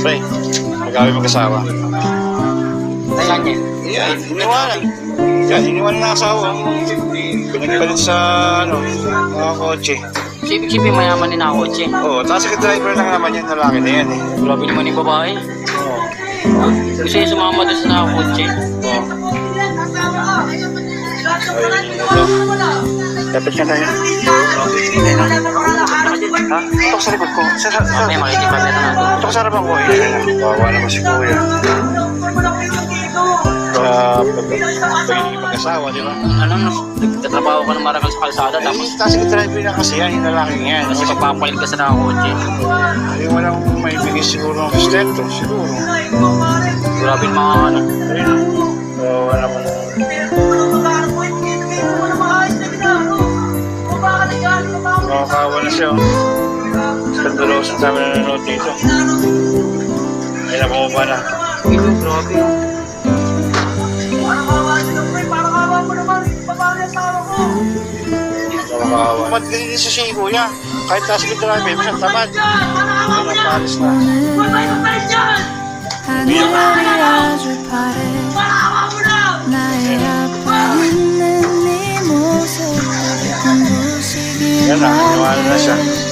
Pre, magkawin mag-asawa. Ayan yan. Yan, iniwanan. Yan, iniwanan ng asawa. Pinagpalit sa, ano, mga kotse. Sabihin mayaman din ako, che. Oo, tapos yung driver lang naman yung lalaki na yan eh. Grabe naman yung babae. Oo. Gusto niya sumama doon sa nakakotse. Oo. Yun ito. Dapat ka tayo. Ha? Ito sa likod ko. Sa, sa, sa, Mamaya makikipag na natin. ito sa harapan ko. Ayun. Wawa naman si kuya. Sa pagiging mag-asawa, di ba? Ano, nagtatrabaho ka ng marangal sa kalsada, tapos Tapos, yung driver na kasi yan, yung lalaki yan. kasi magpapalit ka sa nakakotse. Yung walang maibigay siguro ng sustento, siguro. Grabe mga ano. Siya. oh. Skandaloso sa dami na nanonood dito. Ay, nakumupa na. Ito, grabe. Nakakawa. Ba't ganyan sa siya, kuya? Kahit taas yung driver, minsan tamad. Ayun, napalis na. 하늘 Ano nga?